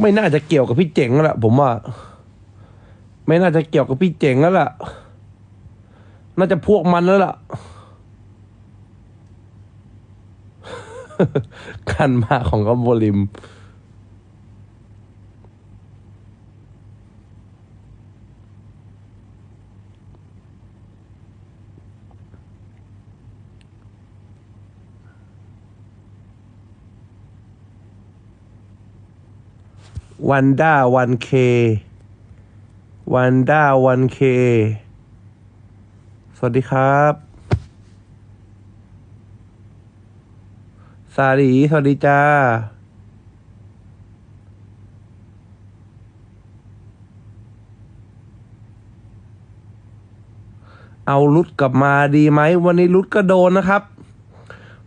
ไม่น่าจะเกี่ยวกับพี่เจ๋งแล้วล่ะผมว่า ไม่น่าจะเกี่ยวกับพี่เจ๋งแล้วล่ะ น่าจะพวกมันแล้วล่ะ การมาของกัมโบลิม วันด้าวันเควันด้าวันเคสวัสดีครับ สาลีสวัสดีจ้า เอารุดกลับมาดีไหม วันนี้รุดก็โดนนะครับ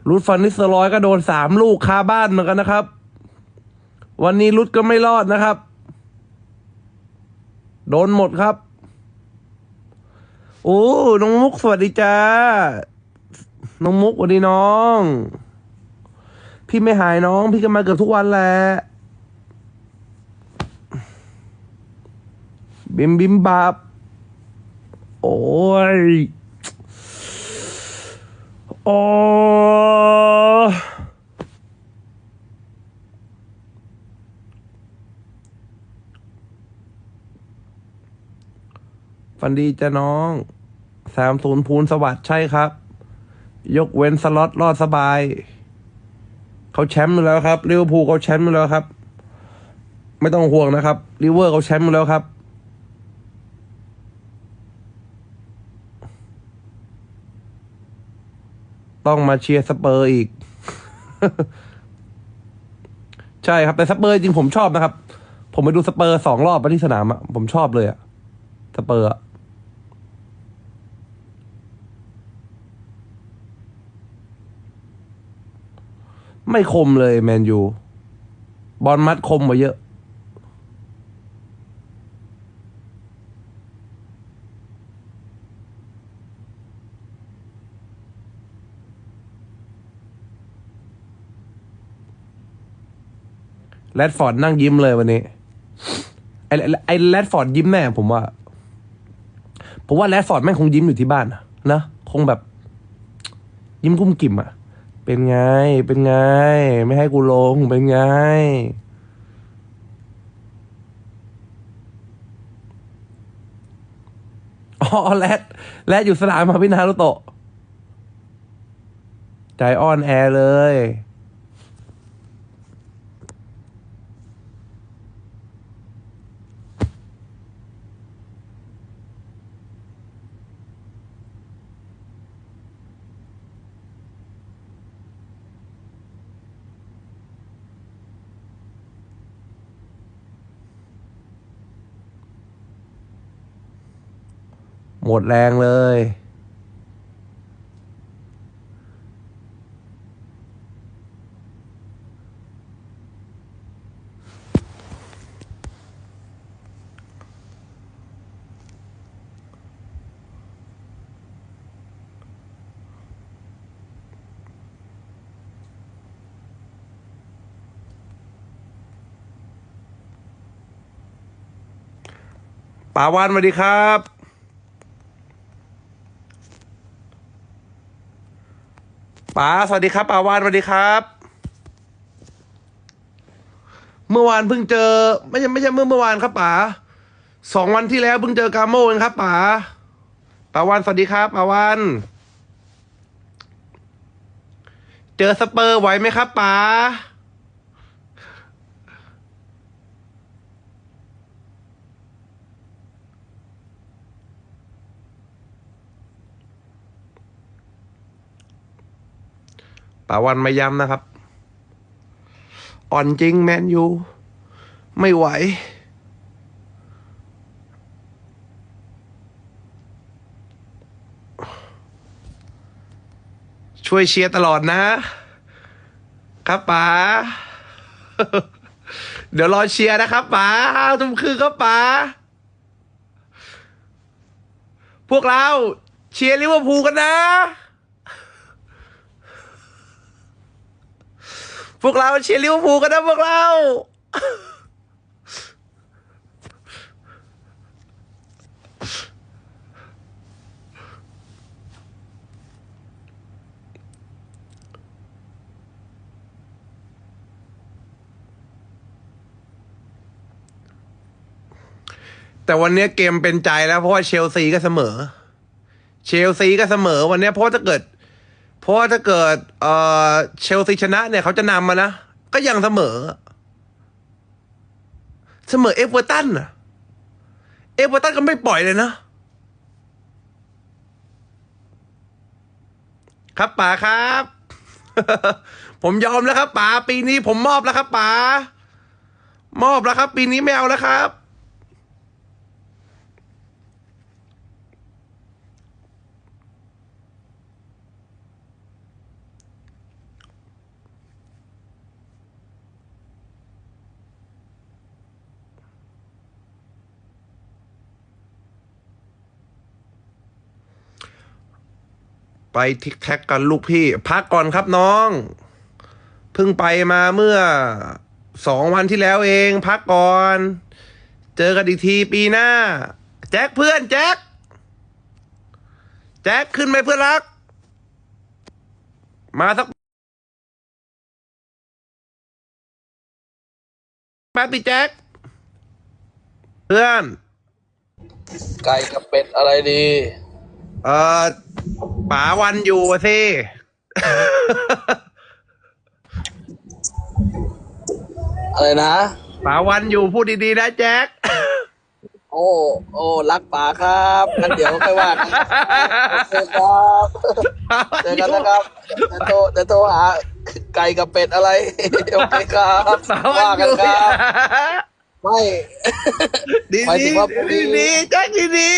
รุดฟันนิสเตอรอยก็โดนสามลูกคาบ้านเหมือนกันนะครับ วันนี้รุดก็ไม่รอดนะครับ โดนหมดครับ โอ้ น้องมุกสวัสดีจ้า น้องมุกสวัสดีน้อง พี่ไม่หายน้อง พี่ก็มาเกือบทุกวันแหละ บิมบิมบับ โอ้ย โอ้ ฟันดีจ้ะน้องสามศูนย์พูนสวัสดิ์ใช่ครับ ยกเว้นสล็อตรอดสบาย เขาแชมป์มาแล้วครับลิเวอร์พูลเขาแชมป์มาแล้วครับ ไม่ต้องห่วงนะครับลิเวอร์เขาแชมป์มาแล้วครับต้องมาเชียร์สเปอร์อีก ใช่ครับแต่สเปอร์จริงผมชอบนะครับ ผมไปดูสเปอร์สองรอบมาที่สนามอะผมชอบเลยอะสเปอร์อะ ไม่คมเลยแมนยูบอลมัดคมกว่าเยอะ แรดฟอร์ดนั่งยิ้มเลยวันนี้ ไอ้ไอ้แรดฟอร์ดยิ้มแน่ผมว่า ผมว่าแรดฟอร์ดแม่งคงยิ้มอยู่ที่บ้านนะนะคงแบบ ยิ้มกุ้มกิ่มอะ เป็นไง เป็นไง ไม่ให้กูลง เป็นไง อ๋อแรดแรดอยู่สนามมาพี่นารุโตะ ใจอ่อนแอเลย มดแรงเลยป่าวานสวัสดีครับ ป๋าสวัสดีครับป๋าวานสวัสดีครับ เมื่อวานเพิ่งเจอ ไม่ใช่ไม่ใช่เมื่อเมื่อวานครับป๋าสองวันที่แล้วเพิ่งเจอกาโมเองครับป๋าป๋าวานสวัสดีครับป๋าวานเจอสเปอร์ไหวไหมครับป๋า ป๋าวันไม่ย้ำนะครับ อ่อนจริงแมนยูไม่ไหว ช่วยเชียร์ตลอดนะ ครับป๋าเดี๋ยวรอเชียร์นะครับป๋าห้าทุ่มครึ่งครับป๋าพวกเราเชียร์ลิเวอร์พูลกันนะ พวกเราเชียร์ลิเวอร์พูลกันนะพวกเรา แต่วันนี้เกมเป็นใจแล้วเพราะว่าเชลซีก็เสมอ เชลซีก็เสมอวันนี้เพราะถ้าเกิด เพราะว่าถ้าเกิดเอ่อเชลซีชนะเนี่ยเขาจะนำมานะ ก็ยังเสมอ เสมอเอฟเวอร์ตันน่ะเอฟเวอร์ตันก็ไม่ปล่อยเลยนะ ครับป๋าครับ ผมยอมแล้วครับป๋าปีนี้ผมมอบแล้วครับป๋ามอบแล้วครับ ปีนี้ไม่เอาแล้วครับ ไปทิกแท็กกันลูกพี่ พักก่อนครับน้อง เพิ่งไปมาเมื่อสองวันที่แล้วเอง พักก่อน เจอกันอีกทีปีหน้า แจ็คเพื่อนแจ็คแจ็คขึ้นไหมเพื่อนรัก มาสักแป๊บดิแจ็คเพื่อน ไก่กับเป็ดอะไรดี เออ ป๋าวันอยู่อะสิอะไรนะ ป๋าวันอยู่พูดดีๆนะแจ็ค โอ้ โอ้ รักป๋าครับงั้นเดี๋ยวค่อยว่ากันโอเคครับเจอกันนะครับเดี๋ยวโทรเดี๋ยวโทรหาไก่กับเป็ดอะไร โอเคครับป๋าวัว่านอกันยู่ครับ ไม่ ดีหมายถึดีงว่าพรุ่งนี้ ดีๆแจ็คดีดี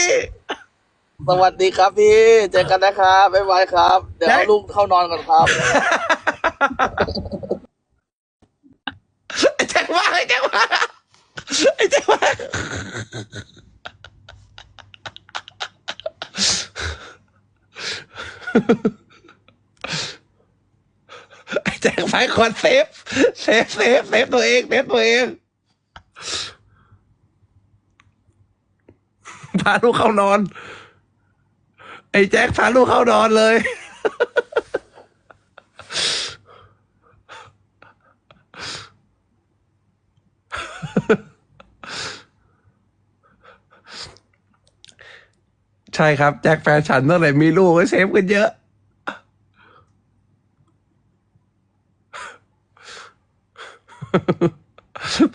สวัสดีครับพี่เจอกันนะครับบ๊ายบายครับ เดี๋ยวเอาลูกเข้านอนก่อนครับ ไอ้แจ็คว่าไอ้แจ็คว่าไอ้แจ็คว่าไอ้แจ็คไปคอนเซฟเซฟเซฟเซฟตัวเองเซฟตัวเองพาลูกเข้านอน ไอ้แจ็คพาลูกเข้านอนเลย ใช่ครับ แจ็คแฟนฉันตั้งแต่มีลูกก็เซฟกันเยอะ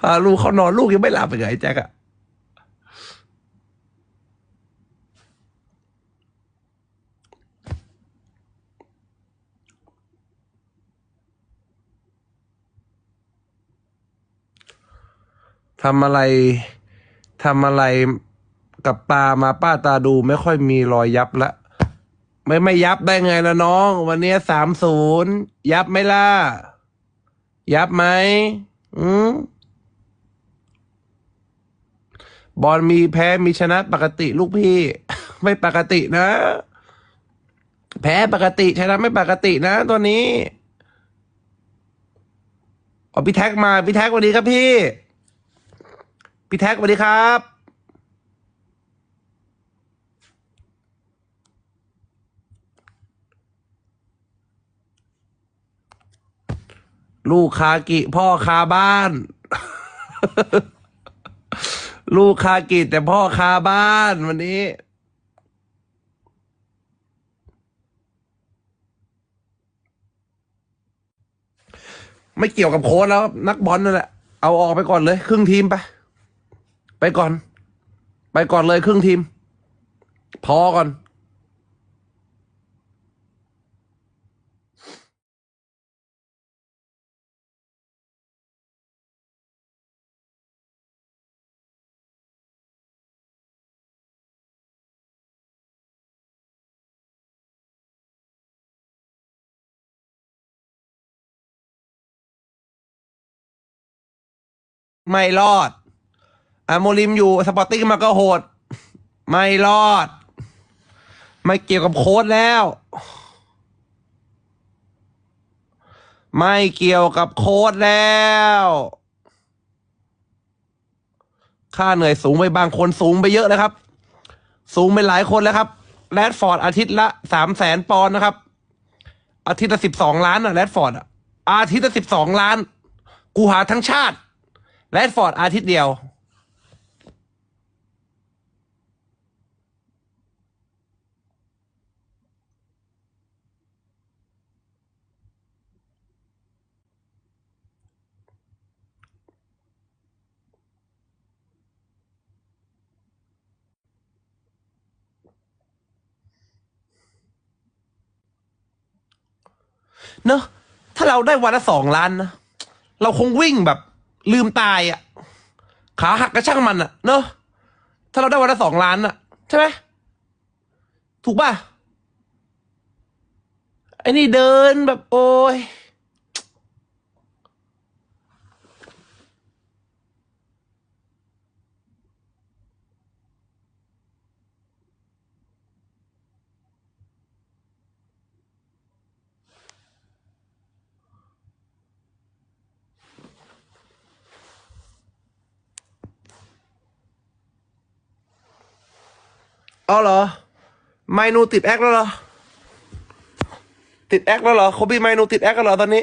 พาลูกเขานอนลูกยังไม่หลับเลยไอ้แจ็คอะ ทำอะไรทำอะไรกับตามาป้าตาดูไม่ค่อยมีรอยยับละ ไม่ไม่ยับได้ไงละน้อง วันนี้สามศูนย์ยับไหมล่ะ ยับไหมอืมบอลมีแพ้มีชนะปกติลูกพี่ ไม่ปกตินะ แพ้ปกติชนะไม่ปกตินะ ตัวนี้เอาพี่แท็กมาพี่แท็กวัสดีครับพี่ พี่แท็กสวัสดีครับ ลูกคากิ พ่อคาบ้าน ลูกคากิแต่พ่อคาบ้านวันนี้ไม่เกี่ยวกับโค้ชแล้วนักบอลนั่นแหละ เอาออกไปก่อนเลย ครึ่งทีมไป ไปก่อน ไปก่อนเลยครึ่งทีม พอก่อนไม่รอด อาโมลิมอยู่สปอร์ติ้งมาก็โหด ไม่รอด ไม่เกี่ยวกับโค้ดแล้ว ไม่เกี่ยวกับโค้ดแล้ว ค่าเหนื่อยสูงไปบางคนสูงไปเยอะเลยครับ สูงไปหลายคนแล้วครับแรดฟอร์ดอาทิตย์ละสามแสนปอนด์นะครับ อาทิตย์ละสิบสองล้านอะแรดฟอร์ดอะอาทิตย์ละสิบสองล้าน กูหาทั้งชาติแรดฟอร์ดอาทิตย์เดียว เนอะถ้าเราได้วันละสองล้านนะเราคงวิ่งแบบลืมตายอะขาหักกระช่างมันอะเนอะถ้าเราได้วันละสองล้านอะ ใช่ไหมถูกป่ะไอ้นี่เดินแบบโอ้ย อ๋อเหรอ ไมนูติดแอคแล้วเหรอ ติดแอคแล้วเหรอโคบีไมนูติดแอคแล้วเหรอตอนนี้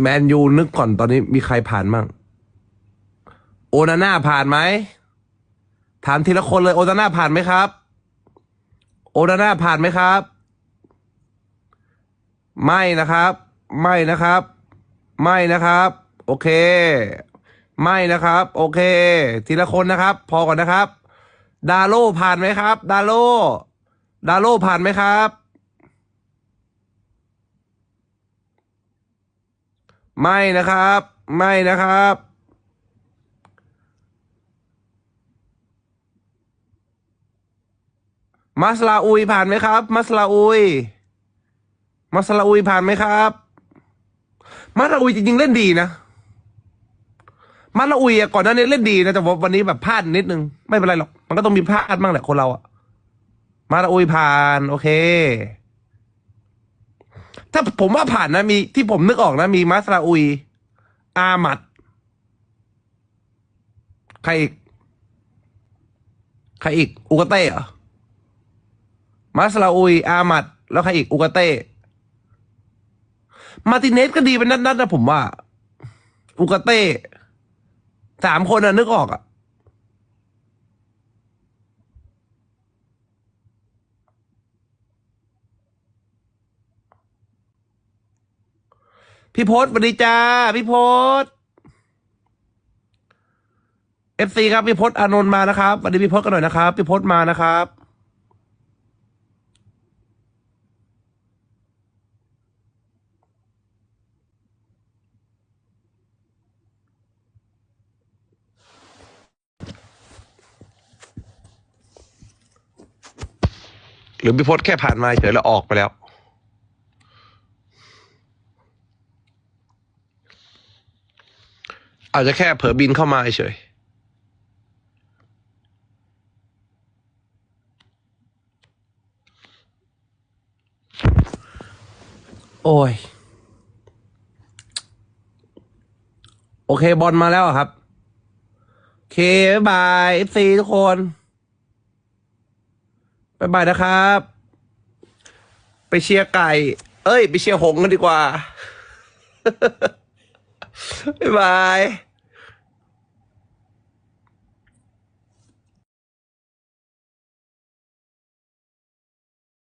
แมนยูนึกก่อนตอนนี้มีใครผ่านมั่งโอนาน่าผ่านไหมถามทีละคนเลยโอนาน่าผ่านไหมครับ โอนาน่าผ่านไหมครับ ไม่นะครับ ไม่นะครับ ไม่นะครับ โอเค ไม่นะครับ โอเค ทีละคนนะครับ พอก่อนนะครับ ดาโลผ่านไหมครับ ดาโลดาโลผ่านไหมครับ ไม่นะครับ ไม่นะครับ มัสลาอุยผ่านไหมครับ มัสลาอุย มัสลาอุยผ่านไหมครับ มัสลาอุยจริงๆเล่นดีนะมัสลาอุยก่อนหน้านี้เล่นดีนะแต่ว่าวันนี้แบบพลาดนิดนึง ไม่เป็นไรหรอก มันก็ต้องมีพลาดบ้างแหละคนเราอะมัสลาอุยผ่าน โอเค ถ้าผมว่าผ่านนะมีที่ผมนึกออกนะ มีมัสลาอุย อามัด ใครอีก ใครอีก อุกเต้เหรอมัสลาอุย อามัด แล้วใครอีก อุกเต้มาติเนสก็ดีเป็นนัดๆนะผมว่า อุกเต้สามคนอะนึกออกอะ พี่พศสวัสดีจ้า พี่พศเอฟซีครับพี่พศอานนท์มานะครับสวัสดีพี่พศกันหน่อยนะครับ พี่พศมานะครับ หรือพี่พศแค่ผ่านมาเฉยแล้วออกไปแล้ว อาจจะแค่เผลอบินเข้ามาเฉยโอ้ย โอเค บอลมาแล้วครับ โอเคบายเอฟซีทุกคนบายบายนะครับ ไปเชียร์ไก่ เอ้ย ไปเชียร์หงกันดีกว่า บายบาย